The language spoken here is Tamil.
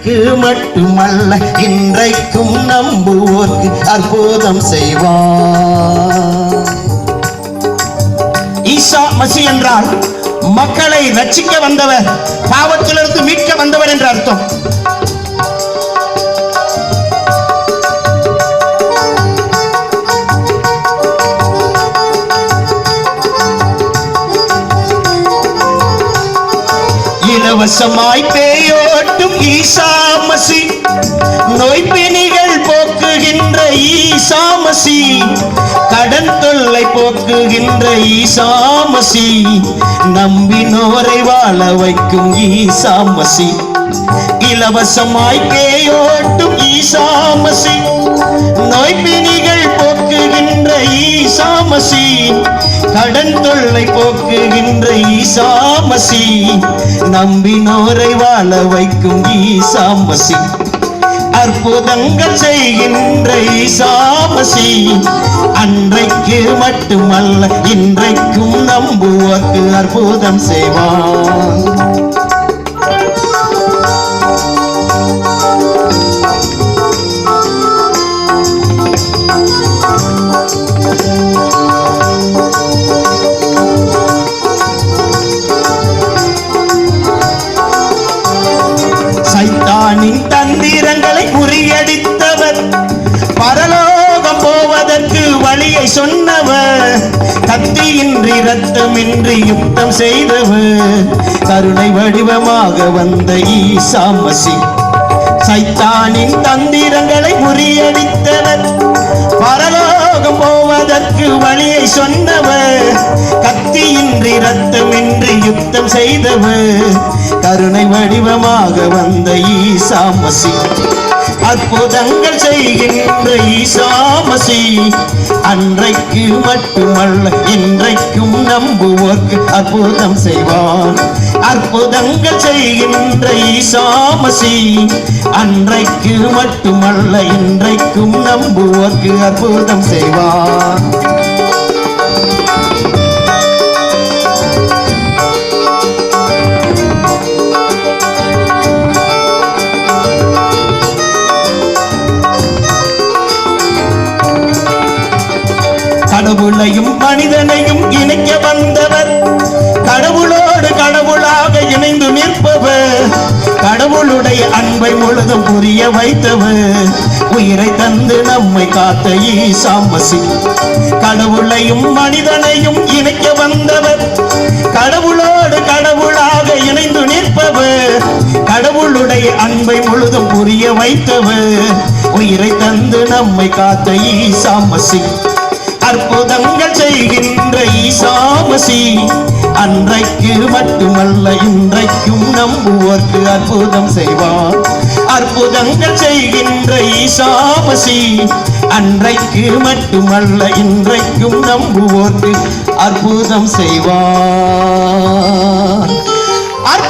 அன்றைக்கு மட்டுமல்ல இன்றைக்கும் நம்புவோர்க்கு அற்புதம் செய்வார். ஈசா மசி என்றால் மக்களை ரட்சிக்க வந்தவர் பாவத்திலிருந்து மீட்க வந்தவர் என்று அர்த்தம். இலவசமாய் பேயோட்டும் ஈசா மசி. நோய்பிணிகள் போக்குகின்ற ஈசா மசி. கடன் தொல்லை போக்குகின்ற ஈசா மசி. நம்பினோரை வாழ வைக்கும் ஈசா மசி. இலவசமாய் பேயோட்டும் ஈசா மசி. நோய்பிணிகள் போக்குகின்ற ஈசா மசி. கடன் தொல்லை போக்குகின்ற ஈசாமசி நம்பினோரை வாழ வைக்கும் ஈசாமசி அற்புதங்கள் செய்கின்ற ஈசாமசி அன்றைக்கு மட்டுமல்ல இன்றைக்கும் நம்புவோர்க்கு அற்புதம் செய்வான் தந்திரங்களை முறியடித்தவர் பரலோகம் போவதற்கு வழியை சொன்னவர். கத்தியின்றி ரத்தமின்றி யுத்தம் செய்தவர். கருணை வடிவமாக வந்த ஈசாமசி சைத்தானின் தந்திரங்களை முறியடித்தவர் பரலோகம் போவதற்கு வழியை சொன்னவர். கத்தியின்றி ரத்தமின்றி யுத்தம் செய்தவர். கருணை வடிவமாக வந்த ஈசாமசி அற்புதங்கள் செய்கின்ற ஈசாமசி அன்றைக்கு மட்டுமல்ல இன்றைக்கும் நம்புவோர்க்கு அற்புதம் செய்வான் அற்புதங்கள் செய்கின்ற ஈசாமசி. அன்றைக்கு மட்டுமல்ல இன்றைக்கும் நம்புவோர்க்கு அற்புதம் செய்வார். கடவுளையும் மனிதனையும் இணைக்க வந்தவர் கடவுளோடு கடவுளாக இணைந்து நிற்பவர். கடவுளுடைய அன்பை முழுதும் புரிய வைத்தவர். உயிரை தந்து நம்மை காத்த ஈசாமசி கடவுளையும் மனிதனையும் இணைக்க வந்தவர். கடவுளோடு கடவுளாக இணைந்து நிற்பவர். கடவுளுடைய அன்பை முழுதும் புரிய வைத்தவர். உயிரை தந்து நம்மை காத்த ஈசாமசி அற்புதங்கள் செய்கின்ற ஈசாமசி அன்றைக்கு மட்டுமல்ல இன்றைக்கும் நம்புவோர்க்கு அற்புதம் செய்வார். அற்புதங்கள் செய்கின்ற ஈசாமசி. அன்றைக்கு மட்டுமல்ல இன்றைக்கும் நம்புவோர்க்கு அற்புதம் செய்வார். அற்புதம்